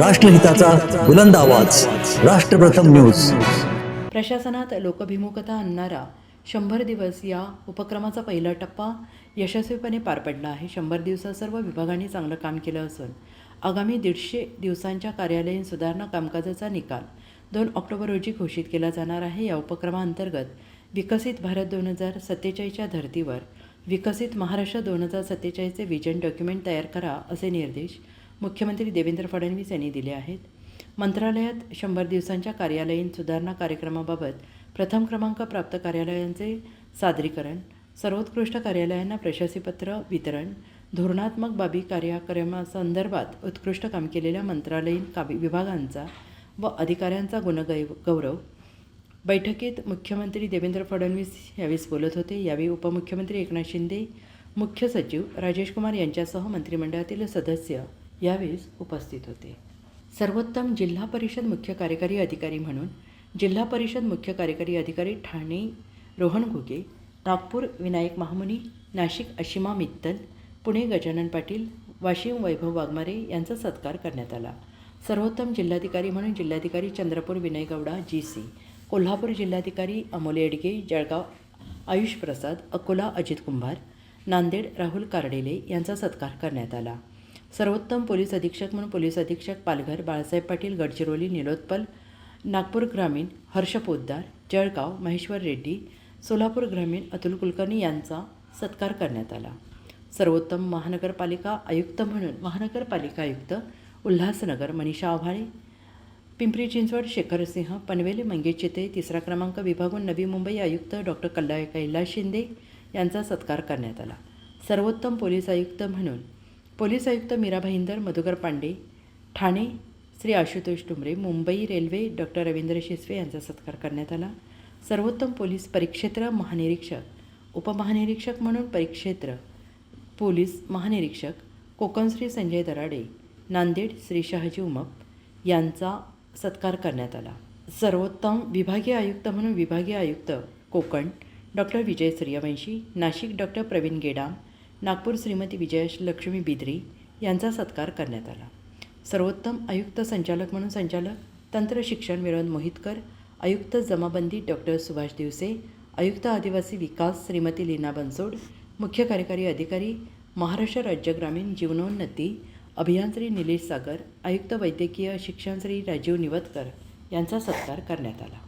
राष्ट्रहिताचा बुलंद आवाज. राष्ट्रप्रथम न्यूज. प्रशासनात लोकभिमुखता आणणारा शंभर दिवस या उपक्रमाचा पहिला टप्पा यशस्वीपणे पार पडला आहे. शंभर दिवसात सर्व विभागांनी चांगलं काम केलं असून आगामी दीडशे दिवसांच्या कार्यालयीन सुधारणा कामकाजाचा निकाल दोन ऑक्टोबर रोजी घोषित केला जाणार आहे. या उपक्रमाअंतर्गत विकसित भारत दोन हजार सत्तेचाळीसच्या धर्तीवर विकसित महाराष्ट्र दोन हजार सत्तेचाळीसचे विजन डॉक्युमेंट तयार करा असे निर्देश मुख्यमंत्री देवेंद्र फडणवीस यांनी दिले आहेत. मंत्रालयात शंभर दिवसांच्या कार्यालयीन सुधारणा कार्यक्रमाबाबत प्रथम क्रमांक प्राप्त कार्यालयांचे सादरीकरण सर्वोत्कृष्ट कार्यालयांना प्रशस्तीपत्र वितरण धोरणात्मक बाबी कार्यक्रमासंदर्भात उत्कृष्ट काम केलेल्या मंत्रालयीन काबी विभागांचा व अधिकाऱ्यांचा गुणगै गौरव. बैठकीत मुख्यमंत्री देवेंद्र फडणवीस यावेळेस बोलत होते. यावेळी उपमुख्यमंत्री एकनाथ शिंदे मुख्य सचिव राजेश कुमार यांच्यासह मंत्रिमंडळातील सदस्य यावेळेस उपस्थित होते. सर्वोत्तम जिल्हा परिषद मुख्य कार्यकारी अधिकारी म्हणून जिल्हा परिषद मुख्य कार्यकारी अधिकारी ठाणे रोहन घुगे नागपूर विनायक महामुनी नाशिक अशिमा मित्तल पुणे गजानन पाटील वाशिम वैभव वाघमारे यांचा सत्कार करण्यात आला. सर्वोत्तम जिल्हाधिकारी म्हणून जिल्हाधिकारी चंद्रपूर विनय गौडा जी सी कोल्हापूर जिल्हाधिकारी अमोल येडगे जळगाव आयुष प्रसाद अकोला अजित कुंभार नांदेड राहुल कार्डेले यांचा सत्कार करण्यात आला. सर्वोत्तम पोलीस अधीक्षक म्हणून पोलीस अधीक्षक पालघर बाळासाहेब पाटील गडचिरोली निलोत्पल नागपूर ग्रामीण हर्ष पोद्दार जळगाव महेश्वर रेड्डी सोलापूर ग्रामीण अतुल कुलकर्णी यांचा सत्कार करण्यात आला. सर्वोत्तम महानगरपालिका आयुक्त म्हणून महानगरपालिका आयुक्त उल्हासनगर मनीषा आव्हाळे पिंपरी चिंचवड शेखरसिंह पनवेल मंगेश चिते तिसरा क्रमांक विभागून नवी मुंबई आयुक्त डॉक्टर कल्ला कैलास शिंदे यांचा सत्कार करण्यात आला. सर्वोत्तम पोलीस आयुक्त म्हणून पोलीस आयुक्त मीरा भाईंदर मधुकर पांडे ठाणे श्री आशुतोष डुमरे मुंबई रेल्वे डॉक्टर रवींद्र शिसवे यांचा सत्कार करण्यात आला. सर्वोत्तम पोलीस परिक्षेत्र महानिरीक्षक उपमहानिरीक्षक म्हणून परिक्षेत्र पोलीस महानिरीक्षक कोकण श्री संजय दराडे नांदेड श्री शहाजी उमप यांचा सत्कार करण्यात आला. सर्वोत्तम विभागीय आयुक्त म्हणून विभागीय आयुक्त कोकण डॉक्टर विजय सूर्यवंशी नाशिक डॉक्टर प्रवीण गेडाम नागपूर श्रीमती विजय लक्ष्मी बिद्री यांचा सत्कार करण्यात आला. सर्वोत्तम आयुक्त संचालक म्हणून संचालक तंत्र शिक्षण विनोद मोहितकर आयुक्त जमाबंदी डॉक्टर सुभाष दिवसे आयुक्त आदिवासी विकास श्रीमती लीना बनसोड मुख्य कार्यकारी अधिकारी महाराष्ट्र राज्य ग्रामीण जीवनोन्नती अभियांत्री निलेश सागर आयुक्त वैद्यकीय शिक्षण श्री राजीव निवतकर यांचा सत्कार करण्यात आला.